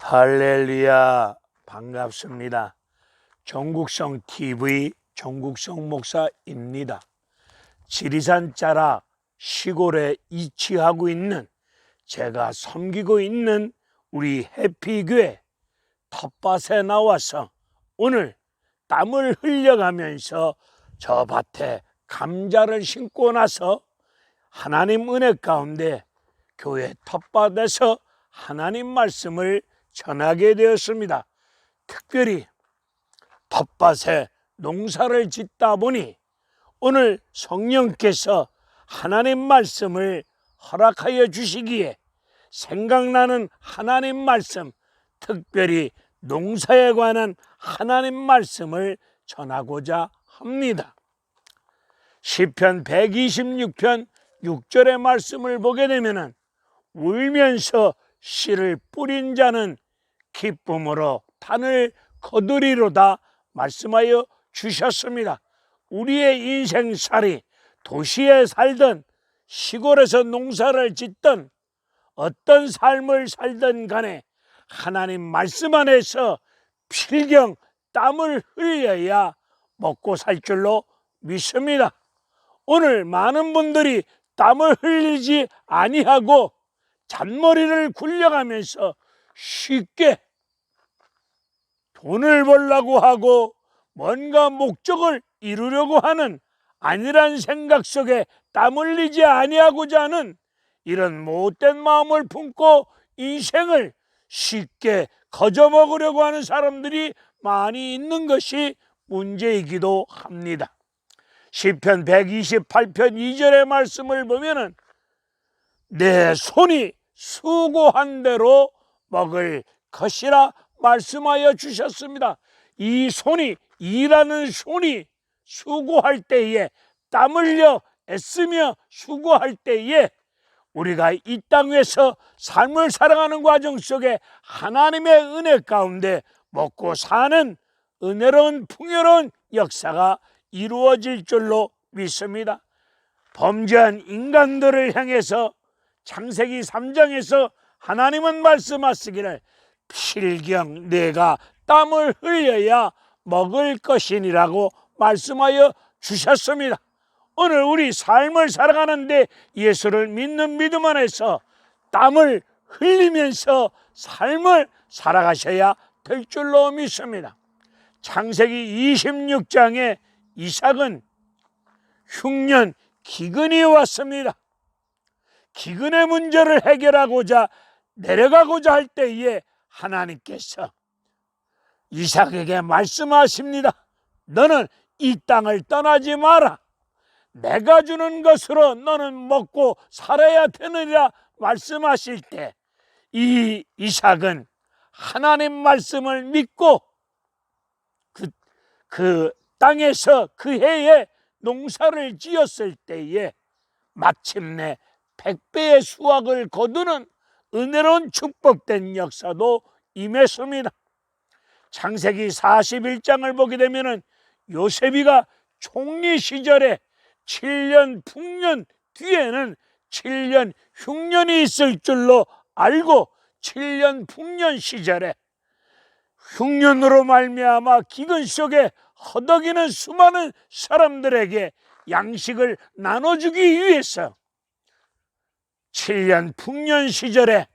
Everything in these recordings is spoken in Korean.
할렐루야 반갑습니다. 전국성 TV 전국성 목사입니다. 지리산 자락 시골에 위치하고 있는 제가 섬기고 있는 우리 해피교회 텃밭에 나와서 오늘 땀을 흘려가면서 저 밭에 감자를 심고 나서 하나님 은혜 가운데 교회 텃밭에서 하나님 말씀을 전하게 되었습니다. 특별히 텃밭에 농사를 짓다 보니 오늘 성령께서 하나님 말씀을 허락하여 주시기에 생각나는 하나님 말씀, 특별히 농사에 관한 하나님 말씀을 전하고자 합니다. 시편 126편 6절의 말씀을 보게 되면은 울면서 씨를 뿌린 자는 기쁨으로 단을 거두리로다 말씀하여 주셨습니다. 우리의 인생살이 도시에 살던 시골에서 농사를 짓던 어떤 삶을 살던 간에 하나님 말씀 안에서 필경 땀을 흘려야 먹고 살 줄로 믿습니다. 오늘 많은 분들이 땀을 흘리지 아니하고 잔머리를 굴려가면서 쉽게 돈을 벌라고 하고 뭔가 목적을 이루려고 하는 아니란 생각 속에 땀 흘리지 아니하고자 하는 이런 못된 마음을 품고 인생을 쉽게 거저먹으려고 하는 사람들이 많이 있는 것이 문제이기도 합니다. 시편 128편 2절의 말씀을 보면은 내 손이 수고한 대로 먹을 것이라 말씀하여 주셨습니다. 이 손이 일하는 손이 수고할 때에 땀 흘려 애쓰며 수고할 때에 우리가 이 땅에서 삶을 살아가는 과정 속에 하나님의 은혜 가운데 먹고 사는 은혜로운 풍요로운 역사가 이루어질 줄로 믿습니다. 범죄한 인간들을 향해서 창세기 3장에서 하나님은 말씀하시기를 필경 내가 땀을 흘려야 먹을 것이니라고 말씀하여 주셨습니다. 오늘 우리 삶을 살아가는데 예수를 믿는 믿음 안에서 땀을 흘리면서 삶을 살아가셔야 될 줄로 믿습니다. 창세기 26장에 이삭은 흉년 기근이 왔습니다. 기근의 문제를 해결하고자 내려가고자 할 때에 하나님께서 이삭에게 말씀하십니다. 너는 이 땅을 떠나지 마라. 내가 주는 것으로 너는 먹고 살아야 되느니라 말씀하실 때 이 이삭은 하나님 말씀을 믿고 그, 그 땅에서 그 해에 농사를 지었을 때에 마침내 백배의 수확을 거두는 은혜로운 축복된 역사도 임했습니다. 창세기 41장을 보게 되면은 요셉이가 총리 시절에 7년 풍년 뒤에는 7년 흉년이 있을 줄로 알고 7년 풍년 시절에 흉년으로 말미암아 기근 속에 허덕이는 수많은 사람들에게 양식을 나눠주기 위해서 7년 풍년 시절에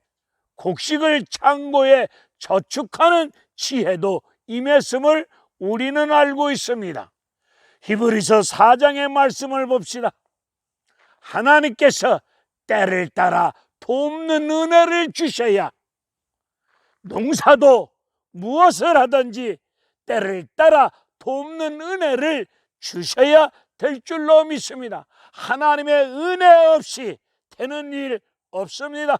곡식을 창고에 저축하는 지혜도 임했음을 우리는 알고 있습니다. 히브리서 4장의 말씀을 봅시다. 하나님께서 때를 따라 돕는 은혜를 주셔야 농사도 무엇을 하든지 때를 따라 돕는 은혜를 주셔야 될 줄로 믿습니다. 하나님의 은혜 없이 되는 일 없습니다.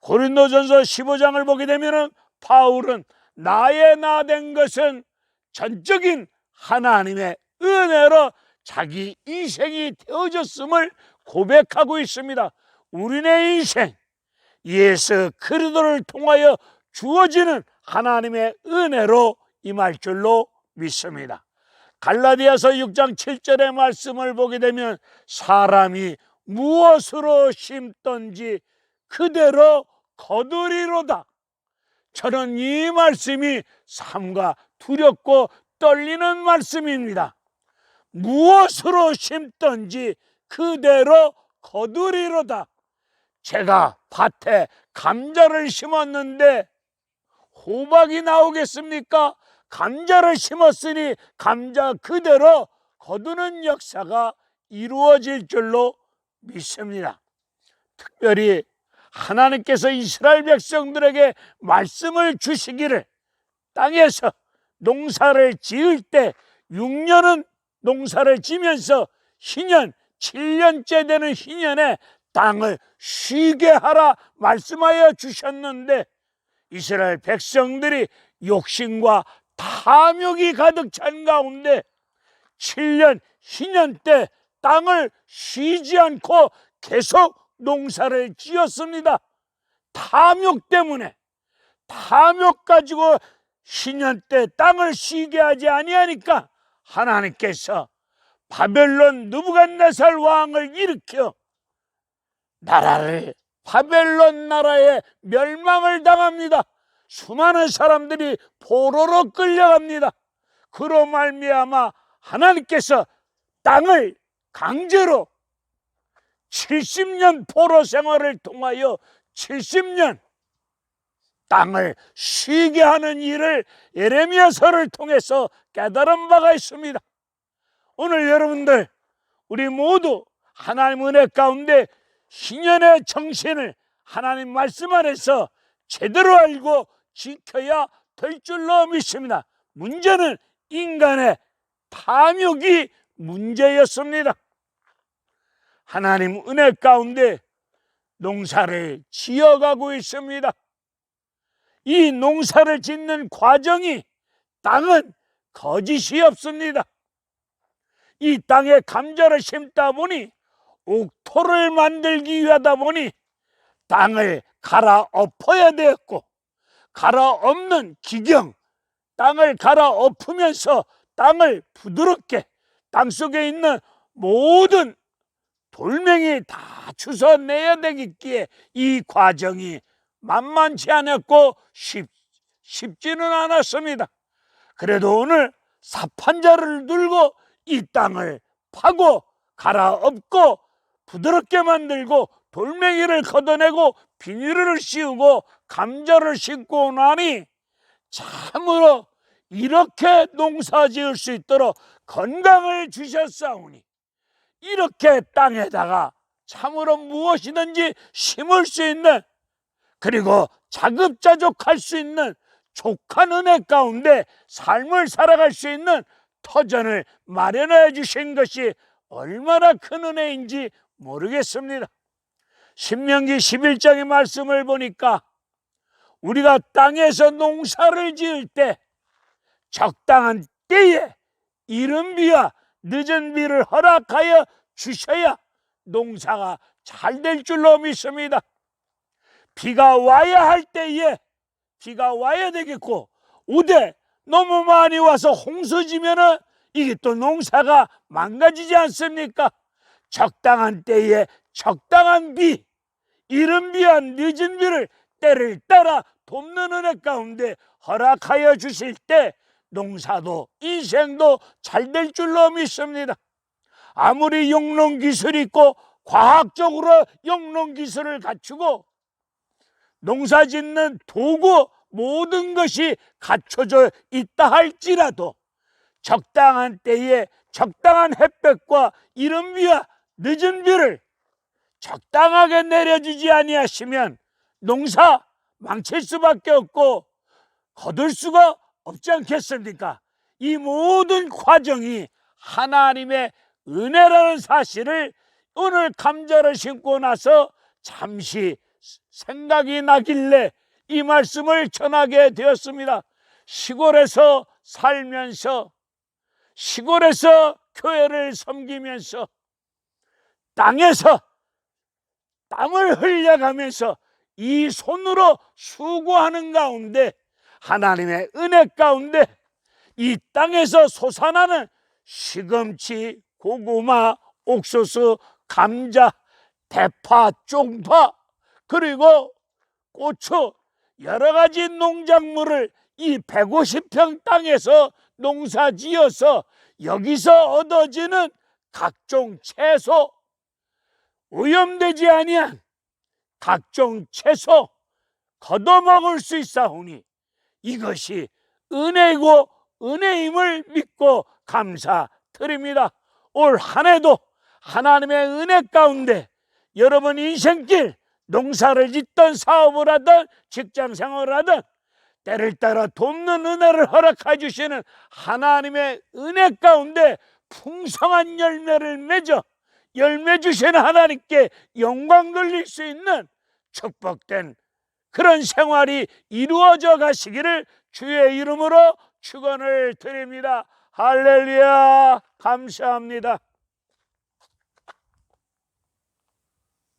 고린도전서 15장을 보게 되면 바울은 나의 나 된 것은 전적인 하나님의 은혜로 자기 인생이 되어졌음을 고백하고 있습니다. 우리네 인생 예수 그리스도를 통하여 주어지는 하나님의 은혜로 임할 줄로 믿습니다. 갈라디아서 6장 7절의 말씀을 보게 되면 사람이 무엇으로 심던지 그대로 거두리로다. 저는 이 말씀이 삼가 두렵고 떨리는 말씀입니다. 무엇으로 심든지 그대로 거두리로다. 제가 밭에 감자를 심었는데 호박이 나오겠습니까? 감자를 심었으니 감자 그대로 거두는 역사가 이루어질 줄로 믿습니다. 특별히 하나님께서 이스라엘 백성들에게 말씀을 주시기를 땅에서 농사를 지을 때 6년은 농사를 지면서 희년 7년째 되는 희년에 땅을 쉬게 하라 말씀하여 주셨는데 이스라엘 백성들이 욕심과 탐욕이 가득 찬 가운데 7년 희년 때 땅을 쉬지 않고 계속 농사를 지었습니다. 탐욕 때문에 탐욕 가지고 희년 때 땅을 쉬게 하지 아니하니까 하나님께서 바벨론 느부갓네살 왕을 일으켜 나라를 바벨론 나라에 멸망을 당합니다. 수많은 사람들이 포로로 끌려갑니다. 그로 말미암아 하나님께서 땅을 강제로 70년 포로 생활을 통하여 70년 땅을 쉬게 하는 일을 예레미야서를 통해서 깨달은 바가 있습니다. 오늘 여러분들 우리 모두 하나님 은혜 가운데 신년의 정신을 하나님 말씀 안에서 제대로 알고 지켜야 될 줄로 믿습니다. 문제는 인간의 탐욕이 문제였습니다. 하나님 은혜 가운데 농사를 지어가고 있습니다. 이 농사를 짓는 과정이 땅은 거짓이 없습니다. 이 땅에 감자를 심다 보니 옥토를 만들기 위하다 보니 땅을 갈아 엎어야 되었고 갈아 엎는 기경 땅을 갈아 엎으면서 땅을 부드럽게 땅 속에 있는 모든 돌멩이 다 주워내야 되겠기에 이 과정이 만만치 않았고 쉽, 쉽지는 않았습니다. 그래도 오늘 사판자를 들고 이 땅을 파고 갈아엎고 부드럽게 만들고 돌멩이를 걷어내고 비닐을 씌우고 감자를 심고 나니 참으로 이렇게 농사 지을 수 있도록 건강을 주셨사오니 이렇게 땅에다가 참으로 무엇이든지 심을 수 있는 그리고 자급자족할 수 있는 족한 은혜 가운데 삶을 살아갈 수 있는 터전을 마련해 주신 것이 얼마나 큰 은혜인지 모르겠습니다. 신명기 11장의 말씀을 보니까 우리가 땅에서 농사를 지을 때 적당한 때에 이른 비와 늦은 비를 허락하여 주셔야 농사가 잘 될 줄로 믿습니다. 비가 와야 할 때에 비가 와야 되겠고 우대 너무 많이 와서 홍수지면은 이게 또 농사가 망가지지 않습니까? 적당한 때에 적당한 비, 이른 비와 늦은 비를 때를 따라 돕는 은혜 가운데 허락하여 주실 때 농사도 인생도 잘 될 줄로 믿습니다. 아무리 영농 기술이 있고 과학적으로 영농 기술을 갖추고 농사 짓는 도구 모든 것이 갖춰져 있다 할지라도 적당한 때에 적당한 햇볕과 이른 비와 늦은 비를 적당하게 내려주지 아니하시면 농사 망칠 수밖에 없고 거둘 수가 없지 않겠습니까? 이 모든 과정이 하나님의 은혜라는 사실을 오늘 감자를 심고 나서 잠시 생각이 나길래 이 말씀을 전하게 되었습니다. 시골에서 살면서 시골에서 교회를 섬기면서 땅에서 땀을 흘려가면서 이 손으로 수고하는 가운데 하나님의 은혜 가운데 이 땅에서 솟아나는 시금치, 고구마, 옥수수, 감자, 대파, 쪽파 그리고 고추 여러 가지 농작물을 이 150평 땅에서 농사 지어서 여기서 얻어지는 각종 채소, 오염되지 아니한 각종 채소 걷어먹을 수 있사오니 이것이 은혜고 은혜임을 믿고 감사드립니다. 올 한 해도 하나님의 은혜 가운데 여러분 인생길 농사를 짓던 사업을 하든 직장 생활을 하든 때를 따라 돕는 은혜를 허락해 주시는 하나님의 은혜 가운데 풍성한 열매를 맺어 열매 주시는 하나님께 영광 돌릴 수 있는 축복된 그런 생활이 이루어져 가시기를 주의 이름으로 축원을 드립니다. 할렐루야 감사합니다.